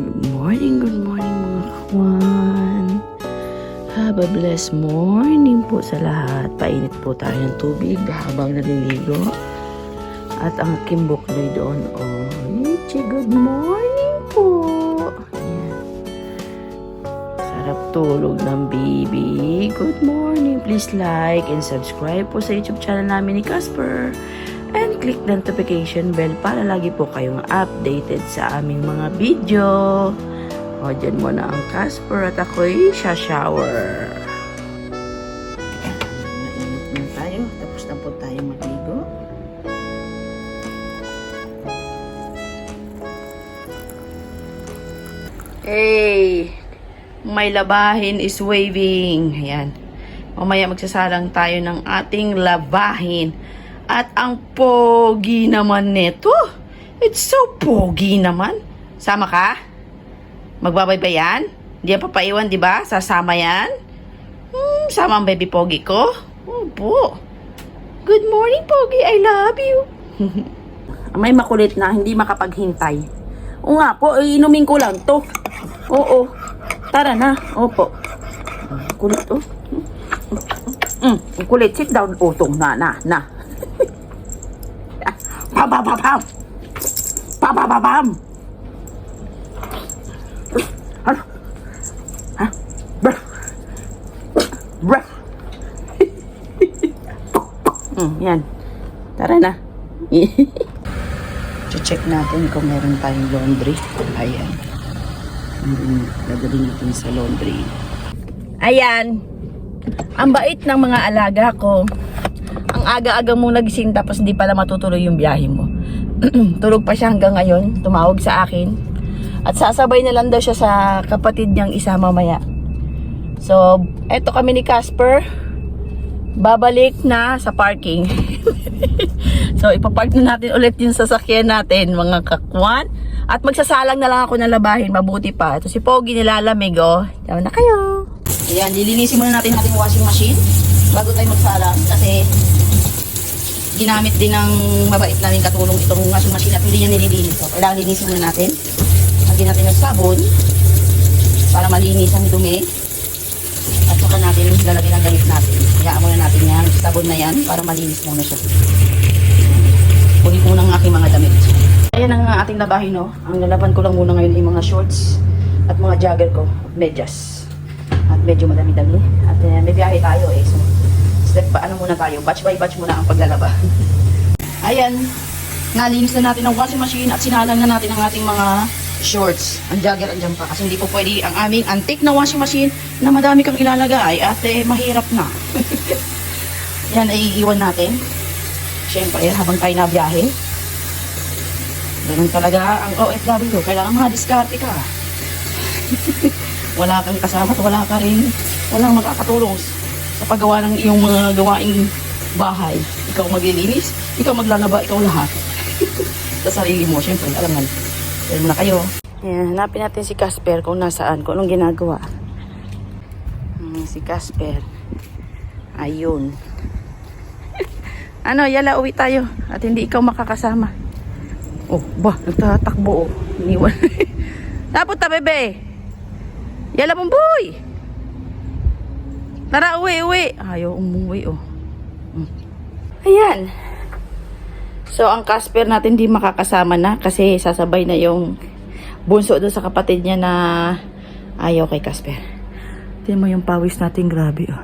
Good morning, good morning mga kwan. Have a blessed morning po sa lahat. Painit po tayo ng tubig habang naliligo. At ang aking bukloy doon, oh, good morning po. Ayan. Sarap tulog ng baby. Good morning. Please like and subscribe po sa YouTube channel namin ni Casper. And click the notification bell para lagi po kayong updated sa aming mga video. O, dyan mo na ang Casper at ako'y shower. Mainit na tayo. Tapos na po tayo magligo. Hey! May labahin is waving. Ayan. Mamaya magsasalang tayo ng ating labahin. At ang pogi naman nito. It's so pogi naman. Sama ka? Magbabayba yan? Hindi yan papaiwan, di ba? Sasama yan? Hmm, sama ang baby pogi ko? Opo. Good morning, pogi. I love you. May makulit na, hindi makapaghintay. O nga po, eh, inumin ko lang to. Oo. Tara na. Opo. Kulit, oh. Mm, kulit. Sit down. Utong na, na, na. Pam, pam, pam, pam. Pam, pam, pam, pam. Ha? Brr. Brr. mm, yan. Tara na. check natin kung meron tayong laundry. Ayan. Dadalhin natin sa laundry. Ayan. Ang bait ng mga alaga ko. Ang aga-aga mo nagising tapos hindi pala matutuloy yung biyahe mo. Tulog pa siya hanggang ngayon. Tumawag sa akin. At sasabay na lang daw siya sa kapatid niyang isa mamaya. So, eto kami ni Casper. Babalik na sa parking. so, ipapark na natin ulit yung sasakyan natin, mga kakwan. At magsasalang na lang ako ng labahin, mabuti pa. Ito si Pogi nilalamig, oh. Tama na kayo. Ayan, lilinisin muna natin ating washing machine bago tayo magsalang kasi ginamit din ng mabait namin katulong itong washing machine at hindi niya nililinis. So, kailangan linisin muna natin. Lagyan natin ng sabon para malinis ang dumi. At saka natin lalagyan ng gamit natin. Hayaan muna natin yan, sabon na yan para malinis muna siya. Kunin muna ang aking mga damit. Ayan ang ating labahin, no? Ang lalaban ko lang muna ngayon ay mga shorts at mga jogger ko, medyas. At medyo madami-dami. At uh, may biyahe tayo eh. So, step pa ano muna tayo. Batch by batch muna ang paglalaba. Ayan. Nalinis na natin ang washing machine at sinalang na natin ang ating mga shorts. Ang jogger andyan pa. Kasi hindi po pwede ang aming antique na washing machine na madami kang ilalagay at eh, mahirap na. Yan ay iiwan natin. Siyempre, habang tayo na biyahe. Ganun talaga ang OFW. Kailangan mga diskarte ka. wala kang kasama at wala ka rin. Walang makakatulong sa paggawa ng iyong mga gawaing bahay. Ikaw maglilinis, ikaw maglalaba, ikaw lahat. sa sarili mo, siyempre, alam nga. Alam na kayo. Ayan, hanapin natin si Casper kung nasaan, kung anong ginagawa. Hmm, si Casper. Ayun. ano, yala, uwi tayo. At hindi ikaw makakasama. Oh, ba, nagtatakbo oh. Iniwan. Tapos ta, bebe. Yala mong boy. Tara, uwi, uwi. Ayaw umuwi, oh. Hmm. Ayan. So, ang Casper natin di makakasama na kasi sasabay na yung bunso doon sa kapatid niya na ayaw kay Casper. Tingnan mo yung pawis natin, grabe, oh.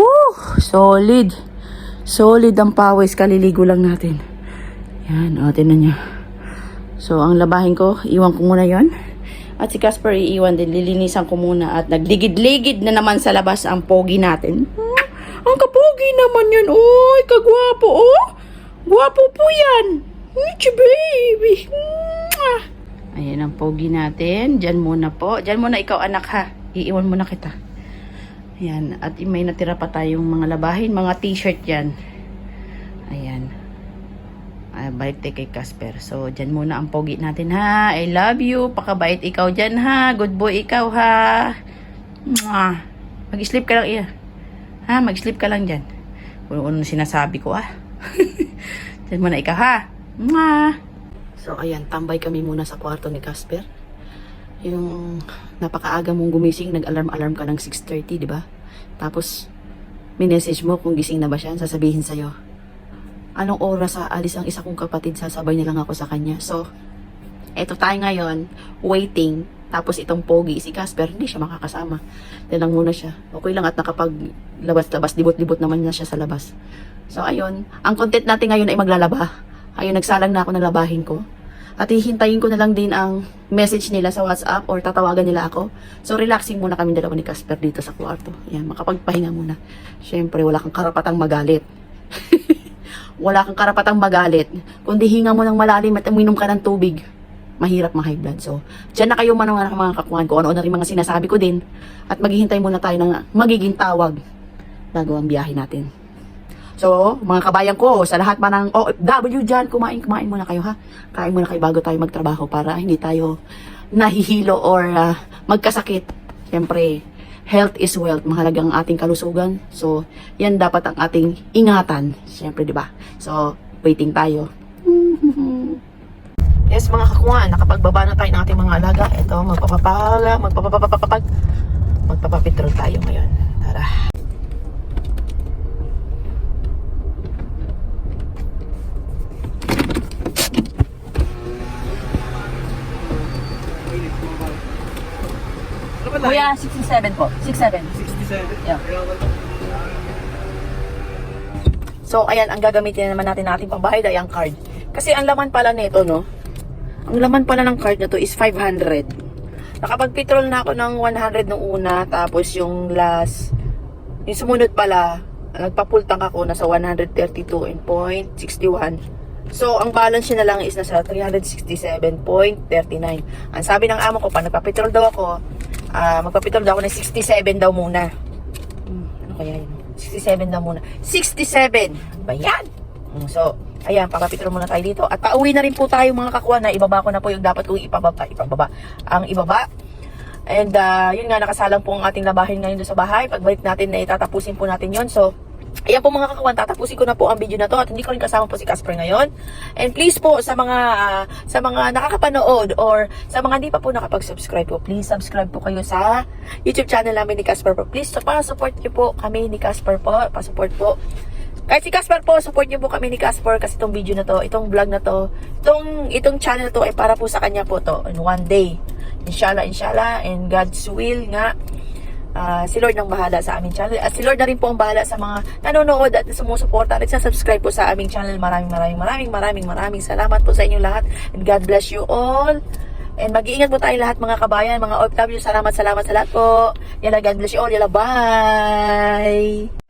Woo! Solid. Solid ang pawis. Kaliligo lang natin. Yan, o, tinan nyo. So, ang labahin ko, iwan ko muna yon At si Casper iiwan din, lilinisan ko muna at nagligid-ligid na naman sa labas ang pogi natin. Hmm, ang kapogi naman yan, oy, kagwapo, oh. Gwapo po yan. Michi baby. Mwah. Ayan ang pogi natin. Diyan muna po. Diyan muna ikaw anak ha. Iiwan muna kita. Ayan. At may natira pa tayong mga labahin. Mga t-shirt yan. Ayan. Ay, balik tayo kay Casper. So, dyan muna ang pogi natin ha. I love you. Pakabait ikaw dyan ha. Good boy ikaw ha. Mag-sleep ka lang iya. Ha? Mag-sleep ka lang dyan. Kung ano sinasabi ko ah. dyan muna ikaw ha. Mwah. So, ayan. Tambay kami muna sa kwarto ni Casper. Yung napakaaga mong gumising, nag-alarm-alarm ka ng 6.30, di ba? Tapos, minessage mo kung gising na ba siya, sasabihin sa'yo, anong oras sa alis ang isa kong kapatid, sasabay na lang ako sa kanya. So, eto tayo ngayon, waiting. Tapos itong pogi, si Casper, hindi siya makakasama. Yan lang muna siya. Okay lang at nakapag labas-labas, libot-libot naman na siya sa labas. So, ayun. Ang content natin ngayon ay maglalaba. Ayun, nagsalang na ako ng labahin ko. At hihintayin ko na lang din ang message nila sa WhatsApp or tatawagan nila ako. So, relaxing muna kami dalawa ni Casper dito sa kwarto. Yan, makapagpahinga muna. Siyempre, wala kang karapatang magalit. wala kang karapatang magalit. Kundi hinga mo ng malalim at uminom ka ng tubig. Mahirap ma-high blood. So, dyan na kayo man mga, kakuhan ko. Ano-ano rin mga sinasabi ko din. At maghihintay muna tayo ng magiging tawag bago ang biyahe natin. So, mga kabayan ko, sa lahat man ng OFW dyan, kumain, kumain muna kayo ha. Kain muna kayo bago tayo magtrabaho para hindi tayo nahihilo or ah, magkasakit. Siyempre, health is wealth. Mahalaga ang ating kalusugan. So, yan dapat ang ating ingatan. Siyempre, di ba? So, waiting tayo. Yes, mga kakuha, nakapagbaba na tayo ng ating mga alaga. Ito, magpapapala, magpapapapapapag, magpapapitrol tayo ngayon. Tara. Kuya, 67 po. 67. 67. Yeah. So, ayan, ang gagamitin naman natin natin pambayad ay ang card. Kasi ang laman pala nito, no? Ang laman pala ng card na to is 500. Nakapag-petrol na ako ng 100 nung una, tapos yung last, yung sumunod pala, nagpa-full tank ako nasa 132.61. So, ang balance niya na lang is nasa 367.39. Ang sabi ng amo ko, pa nagpa-petrol daw ako, ah magpa-petrol daw ako ng 67 daw muna. Hmm, ano kaya yun? 67 daw muna. 67! Ba yan? So, ayan, papapitro muna tayo dito. At pauwi na rin po tayo mga kakuha na ibaba ko na po yung dapat kong ipababa. Ipababa. Ang ibaba. And uh, yun nga, nakasalang po ang ating labahin ngayon doon sa bahay. Pagbalik natin, na itatapusin po natin yon So, Ayan po mga kakawan, tatapusin ko na po ang video na to at hindi ko rin kasama po si Casper ngayon. And please po sa mga ah, sa mga nakakapanood or sa mga hindi pa po nakapag-subscribe po, please subscribe po kayo sa YouTube channel namin ni Casper po. Please, so, pa-support niyo po kami ni Casper po, pa-support po. Kahit si Casper po, support niyo po kami ni Casper kasi itong video na to, itong vlog na to, itong, itong channel to ay para po sa kanya po to in one day. Inshallah, inshallah, and God's will nga, Ah, si Lord ang bahala sa aming channel. At si Lord na rin po ang bahala sa mga nanonood at sumusuporta at subscribe po sa aming channel. Maraming maraming maraming maraming maraming salamat po sa inyong lahat. And God bless you all. And mag-iingat po tayo lahat mga kabayan, mga OFW. Salamat, salamat sa lahat po. Yala, God bless you all. Yala, bye!